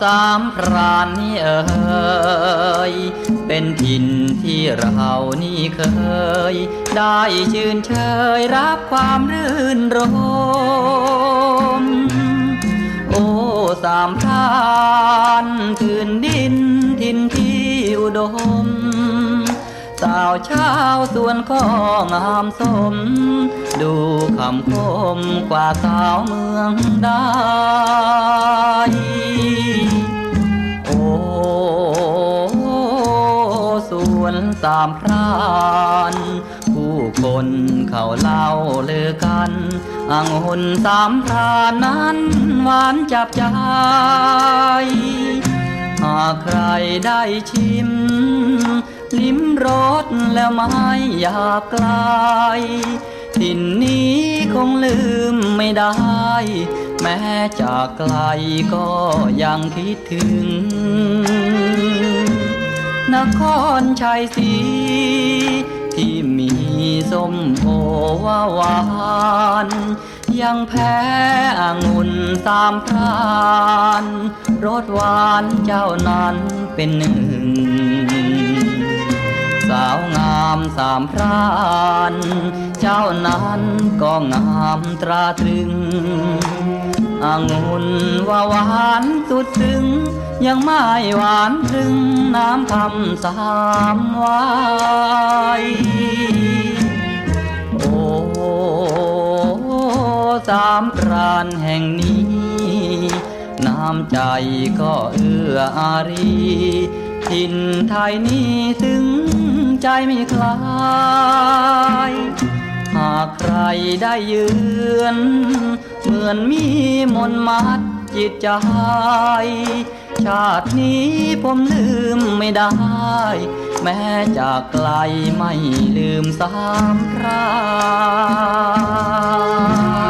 สามพรานนี่เอ่ยเป็นถิ่นที่เรานี่เคย ได้ชื่นเชยรับความรื่นรม โอ้สามพรานทืนดินทินที่อุดม สาวเช้าวสวนก็งามสม ดูคำคมกว่าสาวเมืองได้ วนสามพรานผู้คนเขาเล่าเลือกันองุ่นสามพรานนั้นหวานจับใจ หากใครได้ชิม ลิ้มรสแล้วไม่อยากไกลถิ่นนี้คงลืมไม่ได้ แม้จากไกลก็ยังคิดถึง นครชัยศรีที่มีส้มโอวาหวาน ยังแพ้องุ่นสามพรานรสหวานเจ้านั้นเป็นหนึ่ง สาวงามสามพราน เจ้านั้นก็งามตราตรึง องุ่นว่าหวานสุดซึ้งยังไม่หวานถึงน้ำคำสามวายโอ้สามพรานแห่งนี้ น้ำใจก็เอื้ออารีถิ่นไทยนี้ถึงใจไม่คลาย ได้ยืน เหมือนมีมนต์มัดจิตใจ ชาตินี้ผมลืมไม่ได้ แม้จากไกลไม่ลืมสามคราน